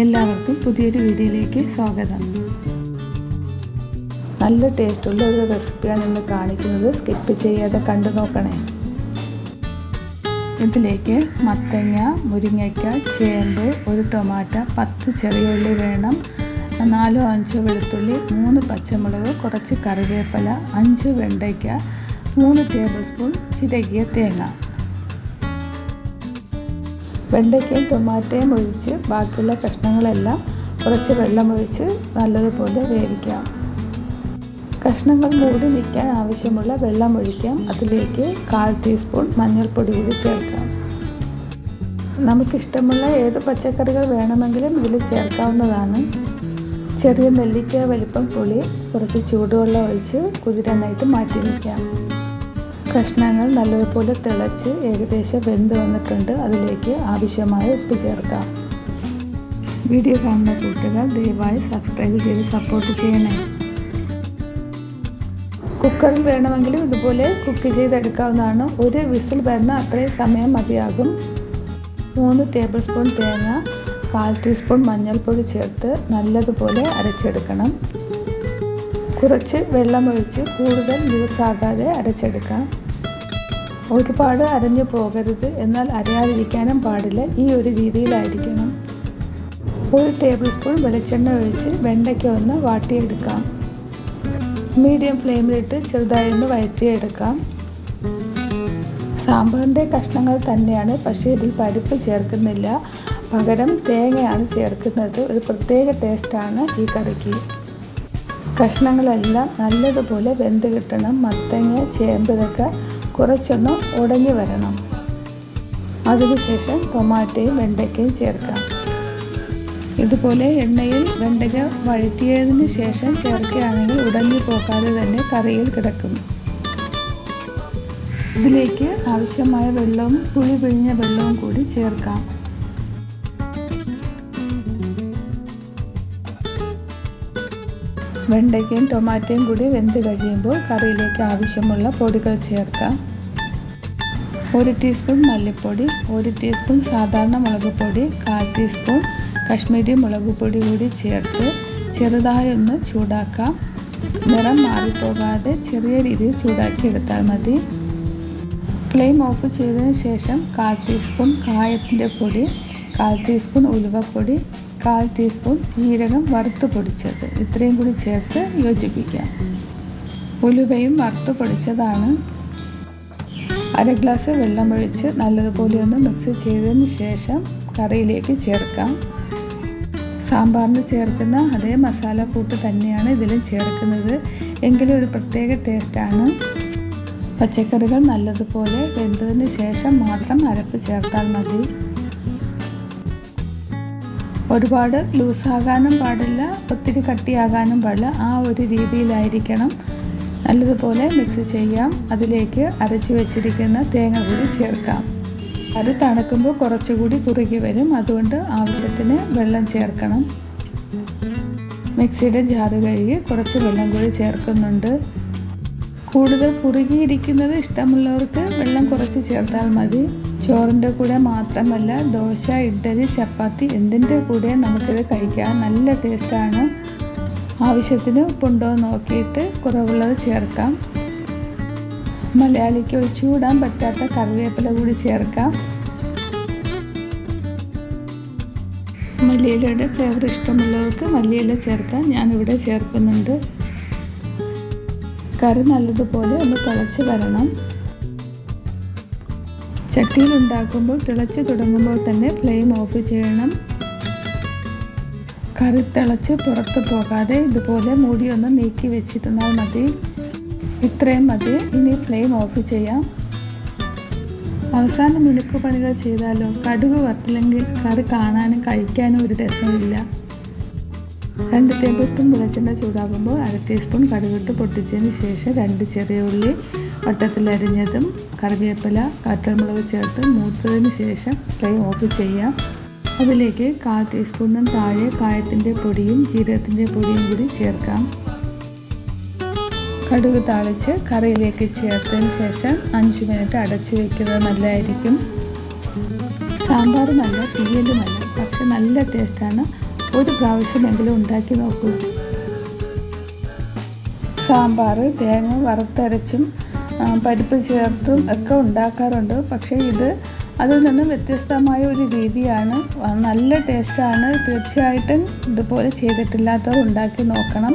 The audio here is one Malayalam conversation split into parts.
എല്ലാവർക്കും പുതിയൊരു വീഡിയോയിലേക്ക് സ്വാഗതം. നല്ല ടേസ്റ്റുള്ള ഒരു റെസിപ്പിയാണ് ഇന്ന് കാണിക്കുന്നത്. സ്കിപ്പ് ചെയ്യാതെ കണ്ടു നോക്കണേ. ഇതിലേക്ക് മത്തങ്ങ മുരിങ്ങയ്ക്ക ചേമ്പ് ഒരു ടൊമാറ്റോ പത്ത് ചെറിയ ഉള്ളി വേണം നാലോ അഞ്ചോ വെളുത്തുള്ളി മൂന്ന് പച്ചമുളക് കുറച്ച് കറിവേപ്പില അഞ്ച് വെണ്ടയ്ക്ക മൂന്ന് ടേബിൾ സ്പൂൺ ചിരകിയ തേങ്ങ. വെണ്ടയ്ക്കയും ടൊമാറ്റോയും ഒഴിച്ച് ബാക്കിയുള്ള കഷ്ണങ്ങളെല്ലാം കുറച്ച് വെള്ളമൊഴിച്ച് നല്ലതുപോലെ വേവിക്കാം. കഷ്ണങ്ങൾ മൂടി നിൽക്കാൻ ആവശ്യമുള്ള വെള്ളം ഒഴിക്കാം. അതിലേക്ക് കാൽ ടീസ്പൂൺ മഞ്ഞൾപ്പൊടി കൂടി ചേർക്കാം. നമുക്കിഷ്ടമുള്ള ഏത് പച്ചക്കറികൾ വേണമെങ്കിലും ഇതിൽ ചേർക്കാവുന്നതാണ്. ചെറിയ നെല്ലിക്ക വലിപ്പം പുളി കുറച്ച് ചൂടുവെള്ളം ഒഴിച്ച് കുതിരാനായിട്ട് മാറ്റി വയ്ക്കാം. കഷ്ണങ്ങൾ നല്ലതുപോലെ തിളച്ച് ഏകദേശം വെന്ത് വന്നിട്ടുണ്ട്. അതിലേക്ക് ആവശ്യമായ ഉപ്പ് ചേർക്കാം. വീഡിയോ കാണുന്ന കൂട്ടുകാർ ദയവായി സബ്സ്ക്രൈബ് ചെയ്ത് സപ്പോർട്ട് ചെയ്യണേ. കുക്കറിൽ വേണമെങ്കിലും ഇതുപോലെ കുക്ക് ചെയ്തെടുക്കാവുന്നതാണ്. ഒരു വിസിൽ വരുന്ന അത്രയും സമയം മതിയാകും. മൂന്ന് ടേബിൾ സ്പൂൺ തേങ്ങ കാൽ ടീസ്പൂൺ മഞ്ഞൾപ്പൊടി ചേർത്ത് നല്ലതുപോലെ അരച്ചെടുക്കണം. കുറച്ച് വെള്ളമൊഴിച്ച് കൂടുതൽ ലൂസാകാതെ അരച്ചെടുക്കാം. ഒരുപാട് അരഞ്ഞു പോകരുത് എന്നാൽ അരയാതിരിക്കാനും പാടില്ല. ഈ ഒരു രീതിയിലായിരിക്കണം. ഒരു ടേബിൾ സ്പൂൺ വെളിച്ചെണ്ണ ഒഴിച്ച് വെണ്ടയ്ക്ക ഒന്ന് വാട്ടിയെടുക്കാം. മീഡിയം ഫ്ലെയിമിലിട്ട് ചെറുതായി ഒന്ന് വഴറ്റിയെടുക്കാം. സാമ്പാറിന്റെ കഷ്ണങ്ങൾ തന്നെയാണ് പക്ഷേ ഇതിൽ പരിപ്പ് ചേർക്കുന്നില്ല. പകരം തേങ്ങയാണ് ചേർക്കുന്നത്. ഒരു പ്രത്യേക ടേസ്റ്റാണ് ഈ കറിക്ക്. കഷ്ണങ്ങളെല്ലാം നല്ലതുപോലെ വെന്ത് കിട്ടണം. മത്തങ്ങ ചേമ്പ് ഇതൊക്കെ കുറച്ചൊന്ന് ഉടഞ്ഞു വരണം. അതിനുശേഷം ടൊമാറ്റോയും വെണ്ടയ്ക്കയും ചേർക്കാം. ഇതുപോലെ എണ്ണയിൽ വെണ്ടയ്ക്ക വഴറ്റിയതിന് ശേഷം ചേർക്കുകയാണെങ്കിൽ ഉടഞ്ഞു പോകാതെ തന്നെ കറിയിൽ കിടക്കും. ഇതിലേക്ക് ആവശ്യമായ വെള്ളവും പുളി പിഴിഞ്ഞ വെള്ളവും കൂടി ചേർക്കാം. വെണ്ടയ്ക്കയും ടൊമാറ്റോയും കൂടി വെന്ത് കഴിയുമ്പോൾ കറിയിലേക്ക് ആവശ്യമുള്ള പൊടികൾ ചേർക്കാം. ഒരു ടീസ്പൂൺ മല്ലിപ്പൊടി ഒരു ടീസ്പൂൺ സാധാരണ മുളക് പൊടി കാൽ ടീസ്പൂൺ കശ്മീരി മുളക് പൊടി കൂടി ചേർത്ത് ചെറുതായി ഒന്ന് ചൂടാക്കാം. നിറം മാറിപ്പോകാതെ ചെറിയ രീതിയിൽ ചൂടാക്കി എടുത്താൽ മതി. ഫ്ലെയിം ഓഫ് ചെയ്തതിന് ശേഷം കാൽ ടീസ്പൂൺ കായത്തിന്റെ പൊടി കാൽ ടീസ്പൂൺ ഉലുവപ്പൊടി കാൽ ടീസ്പൂൺ ജീരകം വറുത്ത് പൊടിച്ചത്. ഇത്രയും കൂടി ചേർത്ത് യോജിപ്പിക്കാം. ഉലുവയും വറുത്ത് പൊടിച്ചതാണ്. അര ഗ്ലാസ് വെള്ളമൊഴിച്ച് നല്ലതുപോലെ ഒന്ന് മിക്സ് ചെയ്തതിന് ശേഷം കറിയിലേക്ക് ചേർക്കാം. സാമ്പാറിന് ചേർക്കുന്ന അതേ മസാല കൂട്ട് തന്നെയാണ് ഇതിലും ചേർക്കുന്നത്. എങ്കിലും ഒരു പ്രത്യേക ടേസ്റ്റാണ് പച്ചക്കറികൾ നല്ലതുപോലെ വെന്തതിന് ശേഷം മാത്രം അരപ്പ് ചേർത്താൽ മതി. ഒരുപാട് ലൂസാകാനും പാടില്ല ഒത്തിരി കട്ടിയാകാനും പാടില്ല. ആ ഒരു രീതിയിലായിരിക്കണം. നല്ലതുപോലെ മിക്സ് ചെയ്യാം. അതിലേക്ക് അരച്ചു വെച്ചിരിക്കുന്ന തേങ്ങ കൂടി ചേർക്കാം. അത് തണുക്കുമ്പോൾ കുറച്ചുകൂടി കുറുകി വരും. അതുകൊണ്ട് ആവശ്യത്തിന് വെള്ളം ചേർക്കണം. മിക്സിയുടെ ജാറ് കഴുകി കുറച്ച് വെള്ളം കൂടി ചേർക്കുന്നുണ്ട്. കൂടുതൽ കുറുകിയിരിക്കുന്നത് ഇഷ്ടമുള്ളവർക്ക് വെള്ളം കുറച്ച് ചേർത്താൽ മതി. ചോറിന്റെ കൂടെ മാത്രമല്ല ദോശ ഇഡ്ഡലി ചപ്പാത്തി എന്തിന്റെ കൂടെ നമുക്കിത് കഴിക്കാം. നല്ല ടേസ്റ്റാണ്. ആവശ്യത്തിന് ഉപ്പുണ്ടോ നോക്കിയിട്ട് കുറവുള്ളത് ചേർക്കാം. മലയാളിക്ക് ഒഴിച്ചുകൂടാൻ പറ്റാത്ത കറിവേപ്പില കൂടി ചേർക്കാം. മല്ലിയിലയുടെ ഫ്ലേവർ ഇഷ്ടമുള്ളവർക്ക് മല്ലിയില ചേർക്കാം. ഞാനിവിടെ ചേർക്കുന്നുണ്ട്. കറി നല്ലതുപോലെ ഒന്ന് തിളച്ച് വരണം. ചട്ടിയിൽ ഉണ്ടാക്കുമ്പോൾ തിളച്ച് തുടങ്ങുമ്പോൾ തന്നെ ഫ്ലെയിം ഓഫ് ചെയ്യണം. കറി തിളച്ച് പുറത്ത് പോകാതെ ഇതുപോലെ മൂടി ഒന്ന് നീക്കി വെച്ചിരുന്നാൽ മതി. ഇത്രയും മതി. ഇനി ഫ്ലെയിം ഓഫ് ചെയ്യാം. അവസാനം മിനുക്ക് പണികൾ ചെയ്താലോ? കടുക് വറുത്തില്ലെങ്കിൽ കറി കാണാനും കഴിക്കാനും ഒരു രസമില്ല രണ്ട് ടേബിൾ സ്പൂൺ വെളിച്ചെണ്ണ ചൂടാകുമ്പോൾ അര ടീസ്പൂൺ കടുകിട്ട് പൊട്ടിച്ചതിന് ശേഷം രണ്ട് ചെറിയ ഉള്ളി വട്ടത്തിലരിഞ്ഞതും കറിവേപ്പില കാറ്റൽമുളക് ചേർത്ത് മൂത്തതിന് ശേഷം ഫ്ലെയിം ഓഫ് ചെയ്യാം. അതിലേക്ക് കാൽ ടീസ്പൂണിനും താഴെ കായത്തിന്റെ പൊടിയും ജീരകത്തിന്റെ പൊടിയും കൂടി ചേർക്കാം. കടുക് താളിച്ച് കറിയിലേക്ക് ചേർത്തതിന് ശേഷം അഞ്ച് മിനിറ്റ് അടച്ചു വയ്ക്കുന്നത് നല്ലതായിരിക്കും. സാമ്പാർ നല്ല തീയലുമല്ല പക്ഷെ നല്ല ടേസ്റ്റാണ് ഒരു പ്രാവശ്യമെങ്കിലും ഉണ്ടാക്കി നോക്കുക. സാമ്പാർ തേങ്ങ വറുത്തരച്ചും പരിപ്പ് ചേർത്തും ഒക്കെ ഉണ്ടാക്കാറുണ്ട്. പക്ഷേ ഇത് അതിൽ നിന്ന് വ്യത്യസ്തമായ ഒരു രീതിയാണ്. നല്ല ടേസ്റ്റാണ്. തീർച്ചയായിട്ടും ഇതുപോലെ ചെയ്തിട്ടില്ലാത്തവർ ഉണ്ടാക്കി നോക്കണം.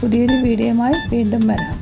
പുതിയൊരു വീഡിയോയുമായി വീണ്ടും വരാം.